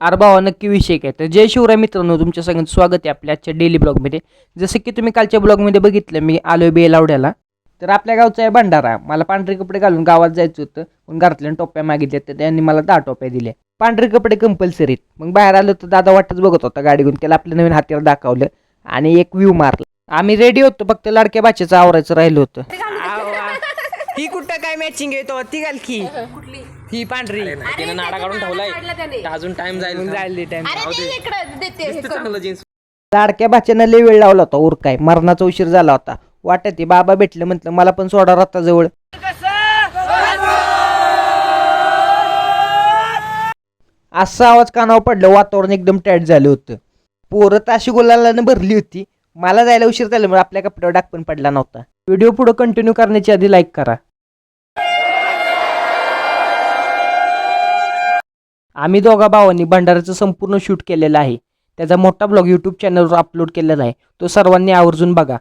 अरे भावा हो, नक्की विषय काय? तर जय शिवराय मित्रांनो तुमच्या सगळ्यांचं स्वागत आहे आपल्या आजच्या डेली ब्लॉगमध्ये जसं की तुम्ही कालच्या ब्लॉगमध्ये बघितलं मी आलो बेलावड्याला. तर आपल्या गावचा आहे भंडारा. मला पांढरे कपडे घालून गावात जायचं होतं. पण घरातल्या टोप्या मागितल्या तर त्यांनी मला दहा टोप्या दिल्या. पांढरे कपडे कंपल्सरीत मग बाहेर आलो तर दादा वाटच बघत होता गाडी घेऊन. त्याला आपलं नवीन हातीला दाखवलं आणि एक व्ह्यू मारला. आम्ही रेडी होतो. फक्त लाडक्या बाच्याचं आवरायचं राहिलं होतं. ही कुठं काय मॅचिंग येतो ती? घाल की. ही पांढरी. त्यानं नाडा काढून ठेवलाय. अजून टाइम जाईल जायला टाइम अरे ते इकडं देते हे करून. चांगलं जीन्स. लाडक्या बाच्यानं लय वेळ लावला होता उरकाय. मरणाचा उशीर झाला होता. वाटत ते बाबा भेटले म्हटलं मला पण सोडा रत्ता जवळ. असा आवाज कानावर पडलं वातावरण एकदम टाईट झालं होतं. पोरं ताशी गुलालानं भरली होती. मला जायला उशीर झाल्यामुळे आपल्या कपड्यावर डाग पण पडला नव्हता. व्हिडिओ पुढे कंटिन्यू करण्याची आधी लाईक करा. आम्ही दोघा भावांनी भंडाराचं संपूर्ण शूट केलेलं आहे. त्याचा मोठा ब्लॉग यूट्यूब चॅनलवर अपलोड केलेला आहे. तो सर्वांनी आवर्जून बघा.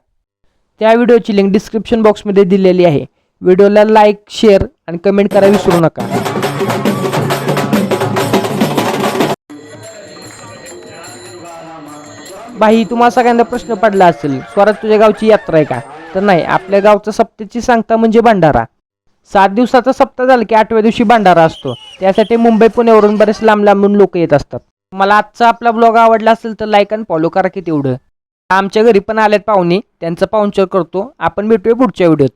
त्या व्हिडिओची लिंक डिस्क्रिप्शन बॉक्समध्ये दिलेली आहे. व्हिडिओला लाईक शेअर आणि कमेंट करा विसरू नका. भाई तुम्हाला सगळ्यांना प्रश्न पडला असेल स्वराज तुझ्या गावची यात्रा आहे का? तर नाही आपल्या गावचं सप्तेची सांगता म्हणजे भंडारा. सात दिवसाचा सप्ताह झाला की आठव्या दिवशी भंडारा असतो. त्यासाठी मुंबई पुण्यावरून बरेच लांब लांबून लोक येत असतात. मला आजचा आपला ब्लॉग आवडला असेल तर लाईक आणि फॉलो करा की तेवढं. आमच्या घरी पण आल्यात पाहुणे. त्यांचं पाहुणचार करतो. आपण भेटूया पुढच्या व्हिडिओत